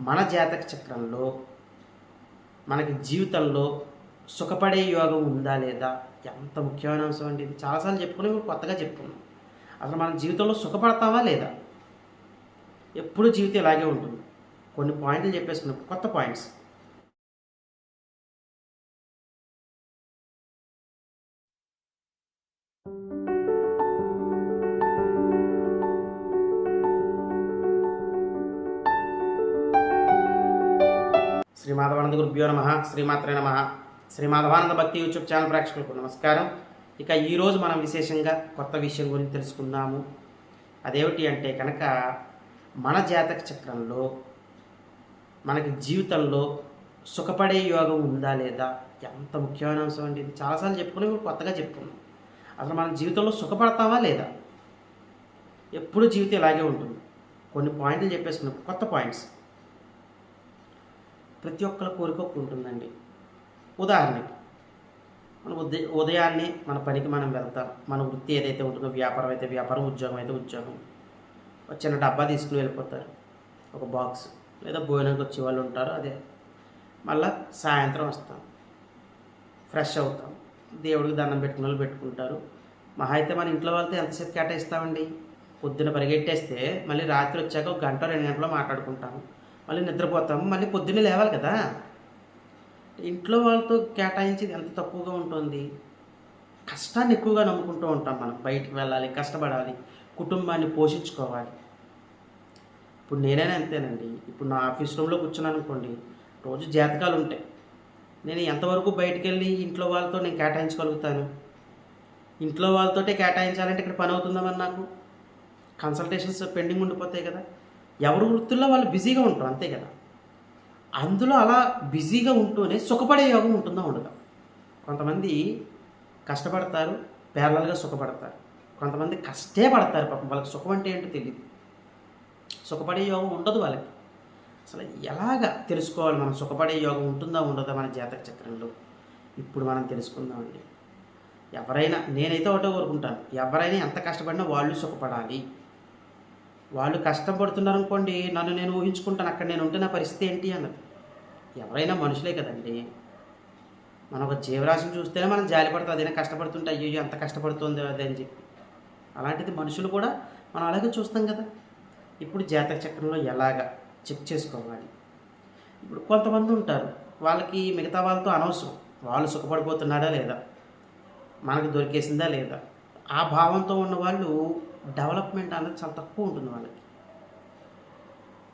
మన జాతక చక్రంలో మనకి జీవితంలో సుఖపడే యోగం ఉందా లేదా? ఎంత ముఖ్యమైన అంశం అండి ఇది? చాలాసార్లు చెప్పుకుని ఇప్పుడు కొత్తగా చెప్పుకున్నాం. అసలు మన జీవితంలో సుఖపడతావా లేదా? ఎప్పుడు జీవితం ఇలాగే ఉంటుంది. కొన్ని పాయింట్లు చెప్పేసుకున్నాం కొత్త పాయింట్స్. శ్రీ మాధవానంద గురుభ్యో నమ శ్రీమాత్రే నమ. శ్రీమాధవానంద భక్తి యూట్యూబ్ ఛానల్ ప్రేక్షకులకు నమస్కారం. ఇక ఈరోజు మనం విశేషంగా కొత్త విషయం గురించి తెలుసుకుందాము. అదేమిటి అంటే కనుక మన జాతక చక్రంలో మనకి జీవితంలో సుఖపడే యోగం ఉందా లేదా? ఎంత ముఖ్యమైన అంశం అండి ఇది? చాలాసార్లు చెప్పుకుని ఇప్పుడు కొత్తగా చెప్పుకున్నాం. అసలు మన జీవితంలో సుఖపడతావా లేదా? ఎప్పుడు జీవితం ఇలాగే ఉంటుంది. కొన్ని పాయింట్లు చెప్పేసుకున్నాం. కొత్త పాయింట్స్. ప్రతి ఒక్కరి కోరిక ఉంటుందండి. ఉదాహరణకి మన ఉదయ ఉదయాన్నే మన పనికి మనం వెళ్తాం. మన వృత్తి ఏదైతే ఉంటుందో వ్యాపారం అయితే వ్యాపారం ఉద్యోగం అయితే ఉద్యోగం. ఒక చిన్న డబ్బా తీసుకుని వెళ్ళిపోతారు. ఒక బాక్స్ లేదా భోజనానికి వచ్చే వాళ్ళు ఉంటారు అదే. మళ్ళా సాయంత్రం వస్తాం. ఫ్రెష్ అవుతాం. దేవుడికి దండం పెట్టుకున్న వాళ్ళు పెట్టుకుంటారు. మహా అయితే మన ఇంట్లో వాళ్ళతో ఎంతసేపు కేటాయిస్తామండి? పొద్దున పరిగెట్టేస్తే మళ్ళీ రాత్రి వచ్చాక ఒక గంట రెండు గంటలో మాట్లాడుకుంటాము. మళ్ళీ నిద్రపోతాము మళ్ళీ పొద్దున్నే లేవాలి కదా. ఇంట్లో వాళ్ళతో కేటాయించేది ఎంత తక్కువగా ఉంటుంది. కష్టాన్ని ఎక్కువగా నమ్ముకుంటూ ఉంటాం మనం. బయటికి వెళ్ళాలి కష్టపడాలి కుటుంబాన్ని పోషించుకోవాలి. ఇప్పుడు నేనైనా అంతేనండి. ఇప్పుడు నా ఆఫీస్ రూమ్లో కూర్చున్నాను అనుకోండి రోజు జాతకాలు ఉంటాయి. నేను ఎంతవరకు బయటికి వెళ్ళి ఇంట్లో వాళ్ళతో నేను కేటాయించగలుగుతాను? ఇంట్లో వాళ్ళతోటే కేటాయించాలంటే ఇక్కడ పని అవుతుందా మరి నాకు? కన్సల్టేషన్స్ పెండింగ్ ఉండిపోతాయి కదా. ఎవరి వృత్తుల్లో వాళ్ళు బిజీగా ఉంటారు అంతే కదా. అందులో అలా బిజీగా ఉంటూనే సుఖపడే యోగం ఉంటుందా ఉండదా. కొంతమంది కష్టపడతారు పేర్లలుగా సుఖపడతారు. కొంతమంది కష్టే పడతారు పాపం వాళ్ళకి సుఖం అంటే ఏంటో తెలియదు సుఖపడే యోగం ఉండదు వాళ్ళకి. అసలు ఎలాగ తెలుసుకోవాలి మనం సుఖపడే యోగం ఉంటుందా ఉండదా మన జాతక చక్రంలో? ఇప్పుడు మనం తెలుసుకుందామండి. ఎవరైనా నేనైతే ఒకటే కోరుకుంటాను. ఎవరైనా ఎంత కష్టపడినా వాళ్ళు సుఖపడాలి. వాళ్ళు కష్టపడుతున్నారు అనుకోండి నన్ను నేను ఊహించుకుంటాను అక్కడ నేను ఉంటే నా పరిస్థితి ఏంటి అన్నది. ఎవరైనా మనుషులే కదండి. మనం ఒక జీవరాశిని చూస్తేనే మనం జాలిపడుతుంది అదేనా కష్టపడుతుంటే అయ్యో ఎంత కష్టపడుతుంది అదే అని చెప్పి. అలాంటిది మనుషులు కూడా మనం అలాగే చూస్తాం కదా. ఇప్పుడు జాతక చక్రంలో ఎలాగ చెక్ చేసుకోవాలి? ఇప్పుడు కొంతమంది ఉంటారు వాళ్ళకి మిగతా వాళ్ళతో అనవసరం. వాళ్ళు సుఖపడిపోతున్నాడా లేదా? మనకు దొరికేసిందా లేదా? ఆ భావంతో ఉన్న వాళ్ళు డెవలప్మెంట్ అనేది చాలా తక్కువ ఉంటుంది వాళ్ళకి.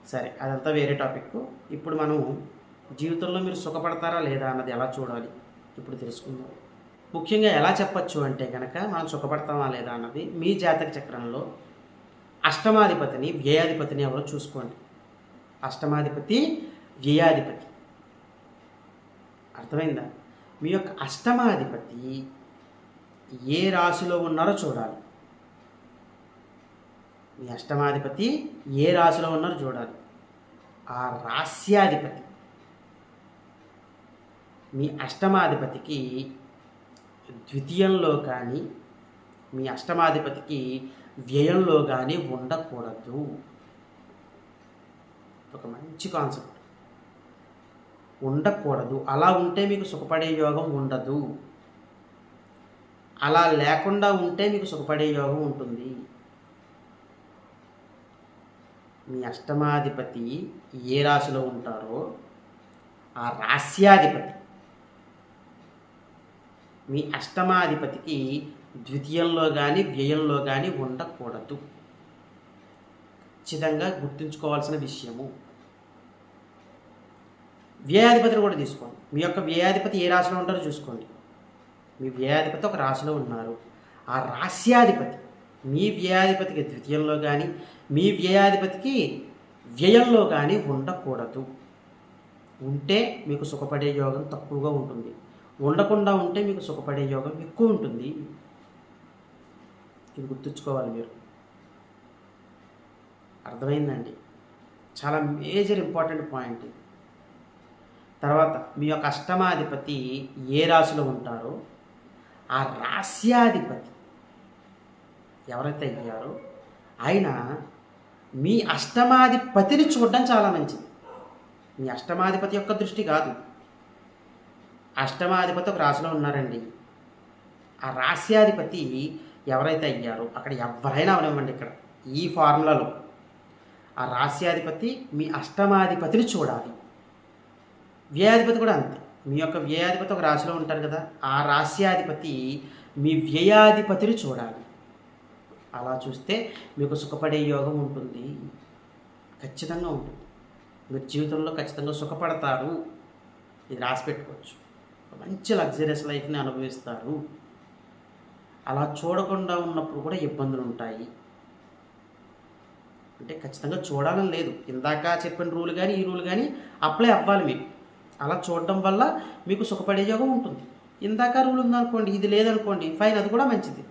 సరే అదంతా వేరే టాపిక్. ఇప్పుడు మనం జీవితంలో మీరు సుఖపడతారా లేదా అన్నది ఎలా చూడాలి? ఇప్పుడు తెలుసుకుందాం. ముఖ్యంగా ఎలా చెప్పచ్చు అంటే కనుక మనం సుఖపడతామా లేదా అన్నది మీ జాతక చక్రంలో అష్టమాధిపతిని వ్యయాధిపతిని ఎవరో చూసుకోండి. అష్టమాధిపతి వ్యయాధిపతి. అర్థమైందా? మీ యొక్క అష్టమాధిపతి ఏ రాశిలో ఉన్నారో చూడాలి. మీ అష్టమాధిపతి ఏ రాశిలో ఉన్నారో చూడాలి. ఆ రాస్యాధిపతి మీ అష్టమాధిపతికి ద్వితీయంలో కానీ మీ అష్టమాధిపతికి వ్యయంలో కానీ ఉండకూడదు. ఒక మంచి కాన్సెప్ట్. ఉండకూడదు. అలా ఉంటే మీకు సుఖపడే యోగం ఉండదు. అలా లేకుండా ఉంటే మీకు సుఖపడే యోగం ఉంటుంది. మీ అష్టమాధిపతి ఏ రాశిలో ఉంటారో ఆ రాస్యాధిపతి మీ అష్టమాధిపతికి ద్వితీయంలో కానీ వ్యయంలో కానీ ఉండకూడదు. ఖచ్చితంగా గుర్తుంచుకోవాల్సిన విషయము. వ్యయాధిపతిని కూడా తీసుకోండి. మీ యొక్క వ్యయాధిపతి ఏ రాశిలో ఉంటారో చూసుకోండి. మీ వ్యయాధిపతి ఒక రాశిలో ఉన్నారు. ఆ రాస్యాధిపతి మీ వ్యయాధిపతికి ద్వితీయంలో కానీ మీ వ్యయాధిపతికి వ్యయంలో కానీ ఉండకూడదు. ఉంటే మీకు సుఖపడే యోగం తక్కువగా ఉంటుంది. ఉండకుండా ఉంటే మీకు సుఖపడే యోగం ఎక్కువ ఉంటుంది. ఇది గుర్తుంచుకోవాలి మీరు. అర్థమైందండి? చాలా మేజర్ ఇంపార్టెంట్ పాయింట్. ఇది తర్వాత మీ యొక్క అష్టమాధిపతి ఏ రాశిలో ఉంటారో ఆ రాస్యాధిపతి ఎవరైతే అయ్యారో ఆయన మీ అష్టమాధిపతిని చూడడం చాలా మంచిది. మీ అష్టమాధిపతి యొక్క దృష్టి కాదు. అష్టమాధిపతి ఒక రాశిలో ఉన్నారండి. ఆ రాశ్యాధిపతి ఎవరైతే అయ్యారో అక్కడ ఎవరైనా అవనివ్వండి ఇక్కడ ఈ ఫార్ములాలో. ఆ రాశ్యాధిపతి మీ అష్టమాధిపతిని చూడాలి. వ్యయాధిపతి కూడా అంతే. మీ యొక్క వ్యయాధిపతి ఒక రాశిలో ఉంటారు కదా ఆ రాశ్యాధిపతి మీ వ్యయాధిపతిని చూడాలి. అలా చూస్తే మీకు సుఖపడే యోగం ఉంటుంది. ఖచ్చితంగా ఉంటుంది. మీరు జీవితంలో ఖచ్చితంగా సుఖపడతారు. ఇది రాసి పెట్టుకోవచ్చు. మంచి లగ్జరియస్ లైఫ్ని అనుభవిస్తారు. అలా చూడకుండా ఉన్నప్పుడు కూడా ఇబ్బందులు ఉంటాయి. అంటే ఖచ్చితంగా చూడాలని లేదు. ఇందాక చెప్పిన రూల్ కానీ ఈ రూల్ కానీ అప్లై అవ్వాలి మీకు. అలా చూడడం వల్ల మీకు సుఖపడే యోగం ఉంటుంది. ఇందాక రూల్ ఉందనుకోండి ఇది లేదనుకోండి ఫైన్ అది కూడా మంచిది.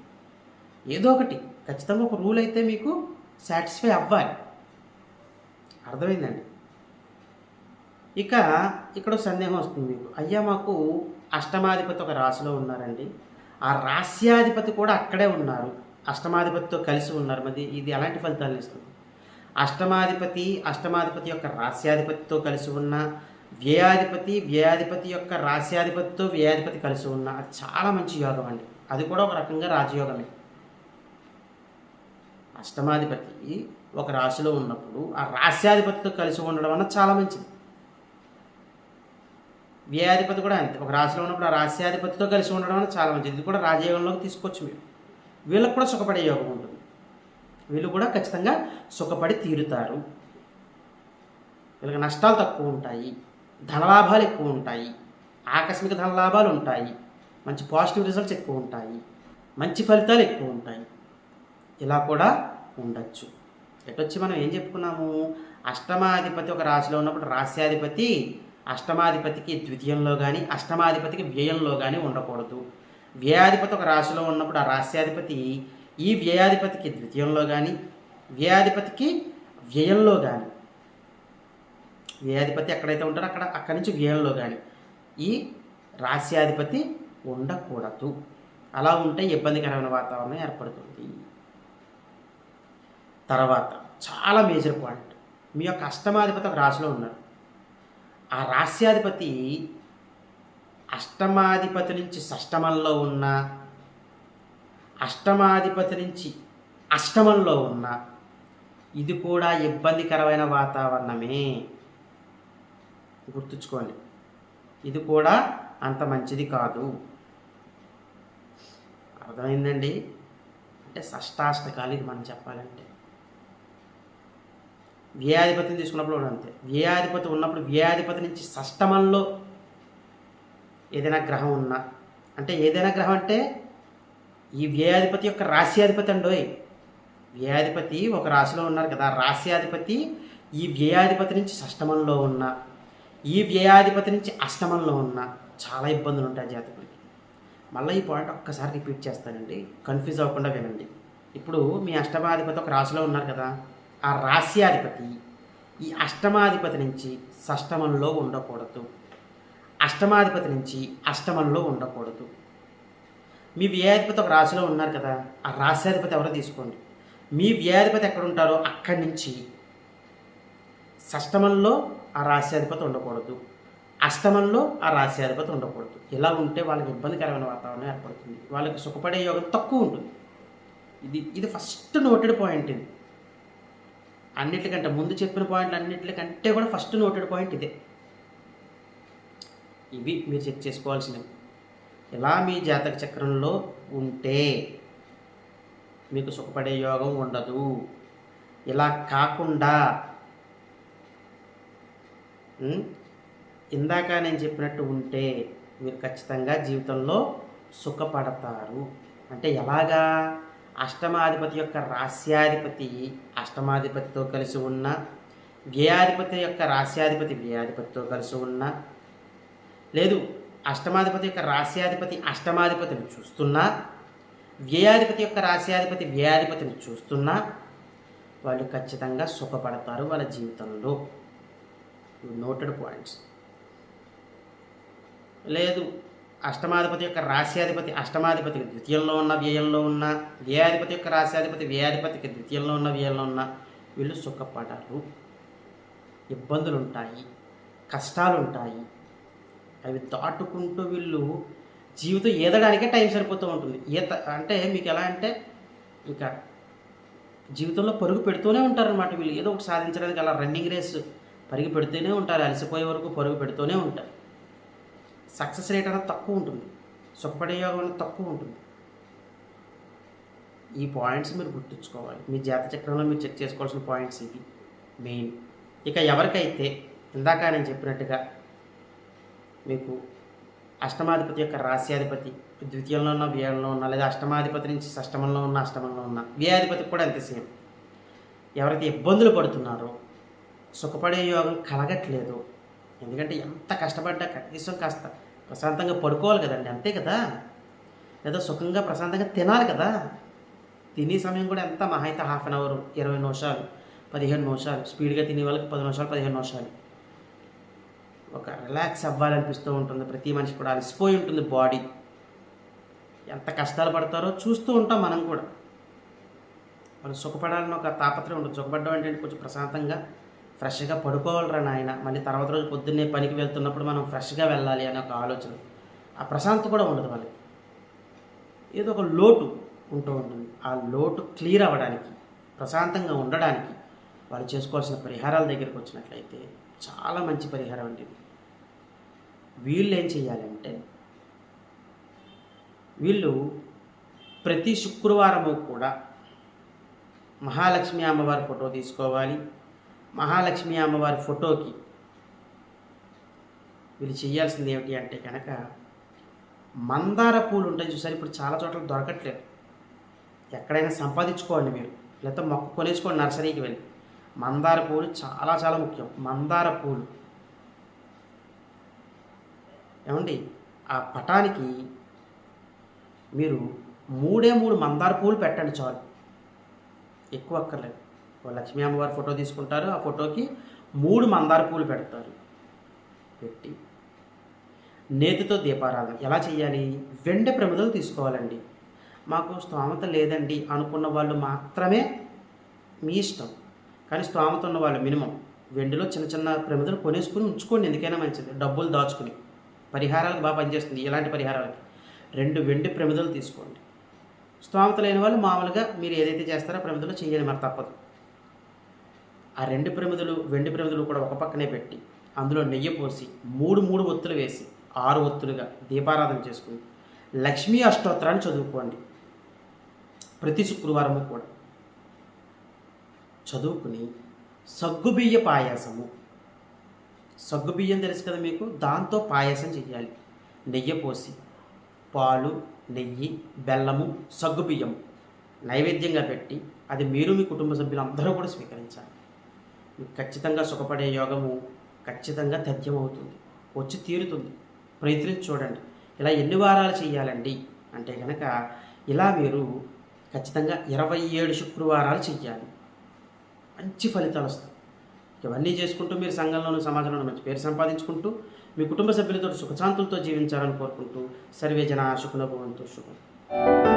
ఏదో ఒకటి. ఖచ్చితంగా ఒక రూల్ అయితే మీకు సాటిస్ఫై అవ్వాలి. అర్థమైందండి? ఇక ఇక్కడ సందేహం వస్తుంది మీకు. అయ్యా మాకు అష్టమాధిపతి ఒక రాశిలో ఉన్నారండి. ఆ రాస్యాధిపతి కూడా అక్కడే ఉన్నారు. అష్టమాధిపతితో కలిసి ఉన్నారు. మరి ఇది ఎలాంటి ఫలితాలు ఇస్తుంది? అష్టమాధిపతి అష్టమాధిపతి యొక్క రాస్యాధిపతితో కలిసి ఉన్న వ్యయాధిపతి వ్యయాధిపతి యొక్క రాస్యాధిపతితో వ్యయాధిపతి కలిసి ఉన్న అది చాలా మంచి యోగం అండి. అది కూడా ఒక రకంగా రాజయోగమే. అష్టమాధిపతి ఒక రాశిలో ఉన్నప్పుడు ఆ రాశ్యాధిపతితో కలిసి ఉండడం అన్నది చాలా మంచిది. వ్యయాధిపతి కూడా అంతే. ఒక రాశిలో ఉన్నప్పుడు ఆ రాశ్యాధిపతితో కలిసి ఉండడం అనేది చాలా మంచిది. ఇది కూడా రాజయోగంలోకి తీసుకోవచ్చు మీరు. వీళ్ళకు కూడా సుఖపడే యోగం ఉంటుంది. వీళ్ళు కూడా ఖచ్చితంగా సుఖపడి తీరుతారు. వీళ్ళకి నష్టాలు తక్కువ ఉంటాయి. ధనలాభాలు ఎక్కువ ఉంటాయి. ఆకస్మిక ధనలాభాలు ఉంటాయి. మంచి పాజిటివ్ రిజల్ట్స్ ఎక్కువ ఉంటాయి. మంచి ఫలితాలు ఎక్కువ ఉంటాయి. ఇలా కూడా ఉండొచ్చు. ఎటొచ్చి మనం ఏం చెప్పుకున్నాము? అష్టమాధిపతి ఒక రాశిలో ఉన్నప్పుడు రాశ్యాధిపతి అష్టమాధిపతికి ద్వితీయంలో కానీ అష్టమాధిపతికి వ్యయంలో కానీ ఉండకూడదు. వ్యయాధిపతి ఒక రాశిలో ఉన్నప్పుడు ఆ రాశ్యాధిపతి ఈ వ్యయాధిపతికి ద్వితీయంలో కానీ వ్యయాధిపతికి వ్యయంలో కానీ వ్యయాధిపతి ఎక్కడైతే ఉంటారో అక్కడ అక్కడి నుంచి వ్యయంలో కానీ ఈ రాశ్యాధిపతి ఉండకూడదు. అలా ఉంటే ఇబ్బందికరమైన వాతావరణం ఏర్పడుతుంది. తర్వాత చాలా మేజర్ పాయింట్ మీ యొక్క అష్టమాధిపతి ఒక రాశిలో ఉన్నారు. ఆ రాశ్యాధిపతి అష్టమాధిపతి నుంచి షష్టమంలో ఉన్న అష్టమాధిపతి నుంచి అష్టమంలో ఉన్న ఇది కూడా ఇబ్బందికరమైన వాతావరణమే. గుర్తుంచుకోండి ఇది కూడా అంత మంచిది కాదు. అర్థమైందండి? అంటే షష్టాష్టకాలు ఇది మనం చెప్పాలంటే. వ్యయాధిపతిని తీసుకున్నప్పుడు కూడా అంతే. వ్యయాధిపతి ఉన్నప్పుడు వ్యయాధిపతి నుంచి సష్టమంలో ఏదైనా గ్రహం ఉన్నా అంటే ఏదైనా గ్రహం అంటే ఈ వ్యయాధిపతి యొక్క రాశ్యాధిపతి అండోయ్ వ్యయాధిపతి ఒక రాశిలో ఉన్నారు కదా రాశ్యాధిపతి ఈ వ్యయాధిపతి నుంచి సష్టమంలో ఉన్న ఈ వ్యయాధిపతి నుంచి అష్టమంలో ఉన్న చాలా ఇబ్బందులు ఉంటాయి జాతకుడికి మళ్ళీ ఈ పాయింట్ ఒక్కసారి రిపీట్ చేస్తానండి. కన్ఫ్యూజ్ అవ్వకుండా వినండి. ఇప్పుడు మీ అష్టమాధిపతి ఒక రాశిలో ఉన్నారు కదా ఆ రాశ్యాధిపతి ఈ అష్టమాధిపతి నుంచి షష్టమంలో ఉండకూడదు. అష్టమాధిపతి నుంచి అష్టమంలో ఉండకూడదు. మీ వ్యాధిపతి ఒక రాశిలో ఉన్నారు కదా ఆ రాశ్యాధిపతి ఎవరో తీసుకోండి. మీ వ్యయాధిపతి ఎక్కడ ఉంటారో అక్కడి నుంచి షష్టమంలో ఆ రాశ్యాధిపతి ఉండకూడదు. అష్టమంలో ఆ రాశ్యాధిపతి ఉండకూడదు. ఇలా ఉంటే వాళ్ళకి ఇబ్బందికరమైన వాతావరణం ఏర్పడుతుంది. వాళ్ళకి సుఖపడే యోగం తక్కువ ఉంటుంది. ఇది ఇది ఫస్ట్ నోటెడ్ పాయింట్ ఇది. అన్నిటికంటే ముందు చెప్పిన పాయింట్లు అన్నిటికంటే కూడా ఫస్ట్ నోటెడ్ పాయింట్ ఇదే. ఇవి మీరు చెక్ చేసుకోవాల్సినవి. ఇలా మీ జాతక చక్రంలో ఉంటే మీకు సుఖపడే యోగం ఉండదు. ఇలా కాకుండా ఇందాక నేను చెప్పినట్టు ఉంటే మీరు ఖచ్చితంగా జీవితంలో సుఖపడతారు. అంటే ఎలాగా? అష్టమాధిపతి యొక్క రాస్యాధిపతి అష్టమాధిపతితో కలిసి ఉన్న వ్యయాధిపతి యొక్క రాస్యాధిపతి వ్యయాధిపతితో కలిసి ఉన్న లేదు అష్టమాధిపతి యొక్క రాస్యాధిపతి అష్టమాధిపతిని చూస్తున్నా వ్యయాధిపతి యొక్క రాస్యాధిపతి వ్యయాధిపతిని చూస్తున్నా వాళ్ళు ఖచ్చితంగా సుఖపడతారు వాళ్ళ జీవితంలో. Noted points. లేదు అష్టమాధిపతి యొక్క రాశ్యాధిపతి అష్టమాధిపతికి ద్వితీయంలో ఉన్న వ్యయంలో ఉన్న వ్యయాధిపతి యొక్క రాశ్యాధిపతి వ్యయాధిపతికి ద్వితీయంలో ఉన్న వ్యయంలో ఉన్న వీళ్ళు సుఖపడరు ఇబ్బందులు ఉంటాయి కష్టాలు ఉంటాయి అవి దాటుకుంటూ వీళ్ళు జీవితం ఏదడానికే టైం సరిపోతూ ఉంటుంది. ఈత అంటే మీకు ఎలా అంటే ఇంకా జీవితంలో పరుగు పెడుతూనే ఉంటారనమాట వీళ్ళు. ఏదో ఒకటి సాధించడానికి అలా రన్నింగ్ రేస్ పరుగు పెడుతూనే ఉంటారు. అలసిపోయే వరకు పరుగు పెడుతూనే ఉంటారు. సక్సెస్ రేట్ అనేది తక్కువ ఉంటుంది. సుఖపడే యోగం అనేది తక్కువ ఉంటుంది. ఈ పాయింట్స్ మీరు గుర్తుంచుకోవాలి. మీ జాత చక్రంలో మీరు చెక్ చేసుకోవాల్సిన పాయింట్స్ ఇవి. మెయిన్. ఇక ఎవరికైతే ఇందాక నేను చెప్పినట్టుగా మీకు అష్టమాధిపతి యొక్క రాశ్యాధిపతి ద్వితీయంలో ఉన్న వ్యయంలో ఉన్న లేదా అష్టమాధిపతి నుంచి షష్టమంలో ఉన్న అష్టమంలో ఉన్న వ్యయాధిపతి కూడా అంతే సేమ్. ఎవరైతే ఇబ్బందులు పడుతున్నారో సుఖపడే యోగం కలగట్లేదు ఎందుకంటే ఎంత కష్టపడ్డా కనీసం కాస్త ప్రశాంతంగా పడుకోవాలి కదండి అంతే కదా? లేదా సుఖంగా ప్రశాంతంగా తినాలి కదా? తినే సమయం కూడా ఎంత మహా అయితే హాఫ్ అన్ అవర్ ఇరవై నిమిషాలు పదిహేను నిమిషాలు స్పీడ్గా తినే వాళ్ళకి పది నిమిషాలు పదిహేను నిమిషాలు. ఒక రిలాక్స్ అవ్వాలనిపిస్తూ ఉంటుంది ప్రతి మనిషి కూడా అలసిపోయి ఉంటుంది బాడీ ఎంత కష్టాలు పడతారో చూస్తూ ఉంటాం మనం కూడా. వాళ్ళు సుఖపడాలని ఒక తాపత్రయం ఉంటుంది సుఖపడడం అంటే కొంచెం ప్రశాంతంగా ఫ్రెష్గా పడుకోవాలరా నాయన. మళ్ళీ తర్వాత రోజు పొద్దున్నే పనికి వెళ్తున్నప్పుడు మనం ఫ్రెష్గా వెళ్ళాలి అనే ఒక ఆలోచన. ఆ ప్రశాంతత కూడా ఉండదు వాళ్ళకి ఏదో ఒక లోటు ఉంటూ ఉంటుంది. ఆ లోటు క్లియర్ అవ్వడానికి ప్రశాంతంగా ఉండడానికి వాళ్ళు చేసుకోవాల్సిన పరిహారాల దగ్గరికి వచ్చినట్లయితే చాలా మంచి పరిహారం అండి వీళ్ళు ఏం చేయాలంటే వీళ్ళు ప్రతి శుక్రవారము కూడా మహాలక్ష్మి అమ్మవారి ఫోటో తీసుకోవాలి. మహాలక్ష్మి అమ్మవారి ఫోటోకి వీళ్ళు చేయాల్సింది ఏమిటి అంటే కనుక మందార పూలు ఉంటాయి చూసారు ఇప్పుడు చాలా చోట్ల దొరకట్లేదు. ఎక్కడైనా సంపాదించుకోండి మీరు లేకపోతే మొక్క కొనేసుకోండి నర్సరీకి వెళ్ళి. మందార పూలు చాలా చాలా ముఖ్యం మందార పూలు. ఏమండి ఆ పటానికి మీరు మూడే మూడు మందార పూలు పెట్టండి చాలు. ఎక్కువ అక్కర్లేదు. లక్ష్మీ అమ్మవారి ఫోటో తీసుకుంటారు. ఆ ఫోటోకి మూడు మందార పూలు పెడతారు. పెట్టి నేతితో దీపారాధన. ఎలా చేయాలి వెండి ప్రమిదలు తీసుకోవాలండి. మాకు స్తోమత లేదండి అనుకున్న వాళ్ళు మాత్రమే మీ ఇష్టం. కానీ స్తోమత ఉన్న వాళ్ళు మినిమం. వెండిలో చిన్న చిన్న ప్రమిదలు కొనేసుకుని ఉంచుకోండి. ఎందుకైనా మంచిది. డబ్బులు దాచుకుని. పరిహారాలకు బాగా పనిచేస్తుంది. ఇలాంటి పరిహారాలకి. రెండు వెండి ప్రమిదలు తీసుకోండి. స్తోమత లేని వాళ్ళు మామూలుగా మీరు ఏదైతే చేస్తారో ప్రమిదలు చేయండి మరి తప్పదు. ఆ రెండు ప్రమిదలు వెండి ప్రమిదలు కూడా ఒక పక్కనే పెట్టి అందులో నెయ్యి పోసి మూడు మూడు ఒత్తులు వేసి ఆరు ఒత్తులుగా దీపారాధన చేసుకుని లక్ష్మీ అష్టోత్తరాన్ని చదువుకోండి. ప్రతి శుక్రవారము కూడా. చదువుకుని సగ్గుబియ్య పాయాసము. సగ్గుబియ్యం తెలుసు కదా మీకు? దాంతో పాయసం చేయాలి నెయ్యి పోసి పాలు నెయ్యి బెల్లము సగ్గుబియ్యం నైవేద్యంగా పెట్టి అది మీరు మీ కుటుంబ సభ్యులందరూ కూడా స్వీకరించాలి. ఖచ్చితంగా సుఖపడే యోగము ఖచ్చితంగా తథ్యం అవుతుంది వచ్చి తీరుతుంది. ప్రయత్నించి చూడండి. ఇలా ఎన్ని వారాలు చేయాలండి అంటే కనుక ఇలా మీరు ఖచ్చితంగా ఇరవై ఏడు శుక్రవారాలు చెయ్యాలి. మంచి ఫలితాలు వస్తాయి. ఇవన్నీ చేసుకుంటూ మీరు సంఘంలోనూ సమాజంలోనూ మంచి పేరు సంపాదించుకుంటూ మీ కుటుంబ సభ్యులతో సుఖశాంతులతో జీవించాలని కోరుకుంటూ సర్వే జన సుఖనభవంతు శుభం.